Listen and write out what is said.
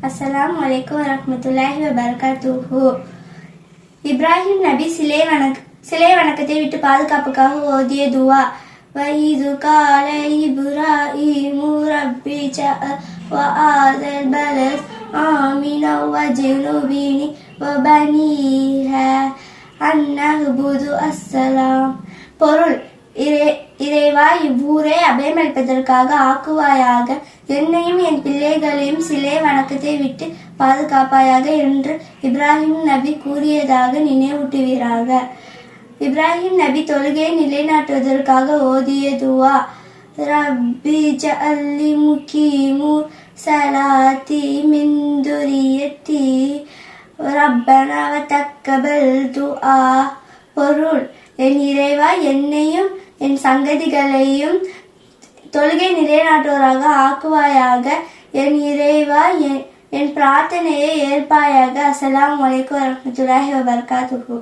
அஸ்ஸலாமலைக்கும் வரமத்துல்லாஹி வபர்காத்தூஹு இப்ராஹிம் நபி சிலை வணக் சிலை வணக்கத்தை விட்டு பாதுகாப்புக்காக ஓதிய துவா வைது கால இப்ராஹிமு ரப்பி வஆதல் பலஸ் ஆமின வஜனுபினி வபனீஹ அன்னஹ்புது அஸ்ஸலாம் பொருள் இறைவா இவ்வூரை அபயமளிப்பதற்காக ஆக்குவாயாக. என்னையும் என் பிள்ளைகளையும் சிலை வணக்கத்தை விட்டு பாதுகாப்பாயாக என்று இப்ராஹிம் நபி கூறியதாக நினைவூட்டுவீராக. இப்ராஹிம் நபி தொழுகையை நிலைநாட்டுவதற்காக ஓதிய துவா ரப்பி ஜல்லி முகீமு சலாத்தி மிந்துரியத்தி ரப்பனவ தக்கபல் துஆ. பொருள் என் இறைவா என்னையும் என் சங்கதிகளையும் தொழுகை நிலைநாட்டுவராக ஆக்குவாயாக. என் இறைவா என் என் பிரார்த்தனையை ஏற்பாயாக. அஸ்ஸலாமு அலைக்கும் வரஹ்மத்துல்லாஹி வபரகாத்துஹு.